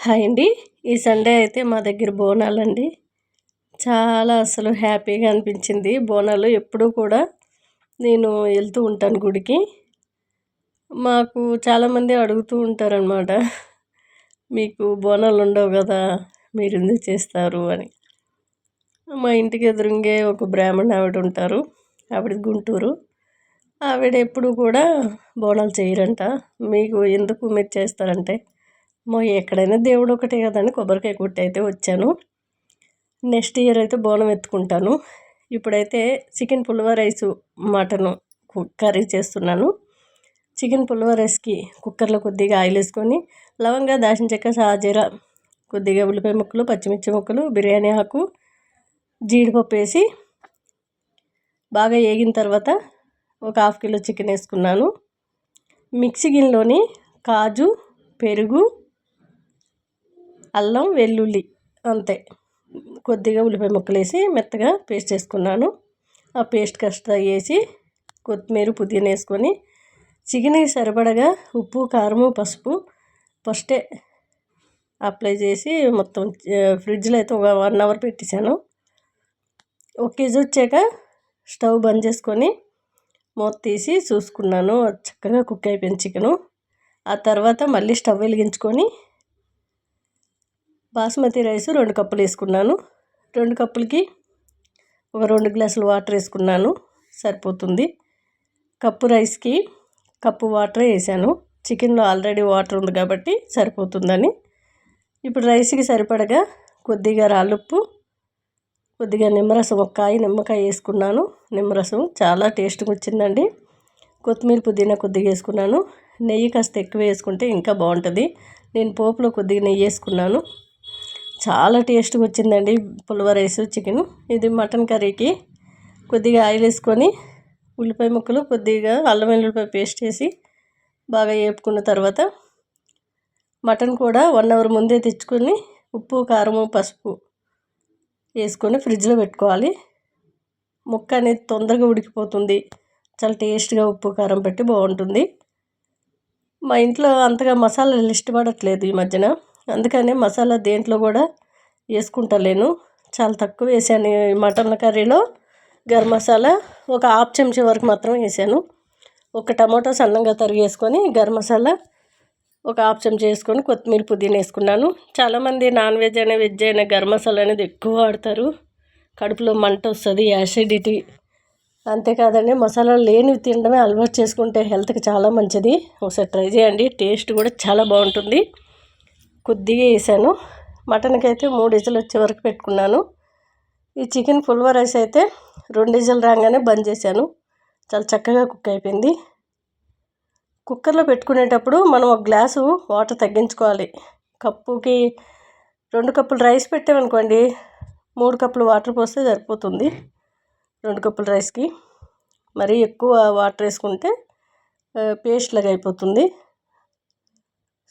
Hi అండి. ఈ Sunday అయితే మా దగ్గర బోనాలండి. చాలా అసలు హ్యాపీగా అనిపించింది. బోనాలు ఎప్పుడూ కూడా నేను వెళ్తూ ఉంటాను గుడికి. మాకు చాలామంది అడుగుతూ ఉంటారనమాట మీకు బోనాలు ఉండవు కదా మీరు ఎందుకు చేస్తారు అని. మా ఇంటికి ఎదురుంగే ఒక బ్రాహ్మణ ఆవిడ ఉంటారు. ఆవిడ గుంటూరు. ఆవిడ ఎప్పుడు కూడా బోనాలు చేయరంట. మీకు ఎందుకు మీరు చేస్తారంటే మా ఎక్కడైనా దేవుడు ఒకటే కదండి కొబ్బరికాయ కొట్టి అయితే వచ్చాను. నెక్స్ట్ ఇయర్ అయితే బోనం ఎత్తుకుంటాను. ఇప్పుడైతే chicken pulao rice mutton curry చేస్తున్నాను. చికెన్ పుల్వా రైస్కి కుక్కర్లో కొద్దిగా ఆయిల్ వేసుకొని లవంగా దాచిన చెక్క షాజీరా కొద్దిగా ఉల్లిపాయ ముక్కలు పచ్చిమిర్చి ముక్కలు బిర్యానీ ఆకు జీడిపప్పు వేసి బాగా వేగిన తర్వాత ఒక హాఫ్ కిలో చికెన్ వేసుకున్నాను. మిక్సీ గిన్నెలోని కాజు పెరుగు అల్లం వెల్లుల్లి అంతే. కొద్దిగా ఉల్లిపాయ ముక్కలు వేసి మెత్తగా పేస్ట్ చేసుకున్నాను. ఆ పేస్ట్ కాస్త వేసి కొత్తిమీర పుదీనా వేసుకొని చికెన్కి సరిపడగా ఉప్పు కారము పసుపు ఫస్టే అప్లై చేసి మొత్తం ఫ్రిడ్జ్లో అయితే ఒక వన్ అవర్ పెట్టేశాను. ఒక కేజీ వచ్చాక స్టవ్ బంద్ చేసుకొని మూత తీసి చూసుకున్నాను. చక్కగా కుక్ అయిపోయింది చికెను. ఆ తర్వాత మళ్ళీ స్టవ్ వెలిగించుకొని బాస్మతి రైస్ రెండు కప్పులు వేసుకున్నాను. రెండు కప్పులకి ఒక రెండు గ్లాసులు వాటర్ వేసుకున్నాను. సరిపోతుంది. కప్పు రైస్కి కప్పు వాటర్ వేసాను. చికెన్లో ఆల్రెడీ వాటర్ ఉంది కాబట్టి సరిపోతుందని. ఇప్పుడు రైస్కి సరిపడగా కొద్దిగా రాళ్ళుప్పు కొద్దిగా నిమ్మరసం ఒక కాయ నిమ్మకాయ వేసుకున్నాను. నిమ్మరసం చాలా టేస్ట్గా వచ్చిందండి. కొత్తిమీర పుదీనా కొద్దిగా వేసుకున్నాను. నెయ్యి కాస్త ఎక్కువ వేసుకుంటే ఇంకా బాగుంటుంది. నేను పోపులో కొద్దిగా నెయ్యి వేసుకున్నాను. చాలా టేస్ట్గా వచ్చిందండి పులవ రైస్ చికెన్ ఇది మటన్ కర్రీకి కొద్దిగా ఆయిల్ వేసుకొని ఉల్లిపాయ ముక్కలు కొద్దిగా అల్లం వెల్లుల్లిపాయ పేస్ట్ వేసి బాగా వేపుకున్న తర్వాత మటన్ కూడా వన్ అవర్ ముందే తెచ్చుకొని ఉప్పు కారము పసుపు వేసుకొని ఫ్రిడ్జ్లో పెట్టుకోవాలి. ముక్క అనేది తొందరగా ఉడికిపోతుంది. చాలా టేస్ట్గా ఉప్పు కారం పెట్టి బాగుంటుంది. మా ఇంట్లో అంతగా మసాలాలు ఇష్టపడట్లేదు ఈ మధ్యన. అందుకనే మసాలా దేంట్లో కూడా వేసుకుంటలేను. చాలా తక్కువ వేసాను మటన్ కర్రీలో. గరం మసాలా ఒక హాఫ్ చెంచా వరకు మాత్రం వేసాను. ఒక టమాటో సన్నంగా తరిగి వేసుకొని గరం మసాలా ఒక హాఫ్ చెంచా వేసుకొని కొత్తిమీర పుదీనా వేసుకున్నాను. చాలామంది నాన్ వెజ్ అయినా వెజ్ అయినా గరం మసాలా అనేది ఎక్కువ వాడతారు. కడుపులో మంట వస్తుంది యాసిడిటీ. అంతేకాదండి మసాలాలు లేనివి తినడమే అలవాటు చేసుకుంటే హెల్త్కి చాలా మంచిది. ఒకసారి ట్రై చేయండి టేస్ట్ కూడా చాలా బాగుంటుంది. కొద్దిగా వేసాను. మటన్కి అయితే మూడు విజులు వచ్చే వరకు పెట్టుకున్నాను. ఈ చికెన్ పుల్వా రైస్ అయితే రెండు విజులు రాగానే బంద్ చేశాను. చాలా చక్కగా కుక్ అయిపోయింది. కుక్కర్లో పెట్టుకునేటప్పుడు మనం ఒక గ్లాసు వాటర్ తగ్గించుకోవాలి. కప్పుకి రెండు కప్పులు రైస్ పెట్టామనుకోండి మూడు కప్పులు వాటర్ పోస్తే సరిపోతుంది. రెండు కప్పుల రైస్కి. మరీ ఎక్కువ వాటర్ వేసుకుంటే పేస్ట్ లాగా అయిపోతుంది.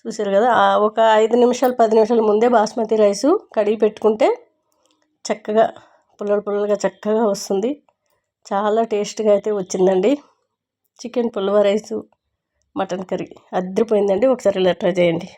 చూసారు కదా? ఒక ఐదు నిమిషాలు పది నిమిషాల ముందే బాస్మతి రైసు కడిగి పెట్టుకుంటే చక్కగా పుల్లలు పుల్లలుగా చక్కగా వస్తుంది. చాలా టేస్ట్గా అయితే వచ్చిందండి. Chicken pulao rice mutton curry అద్దరిపోయిందండి. ఒకసారి ఇలా ట్రై చేయండి.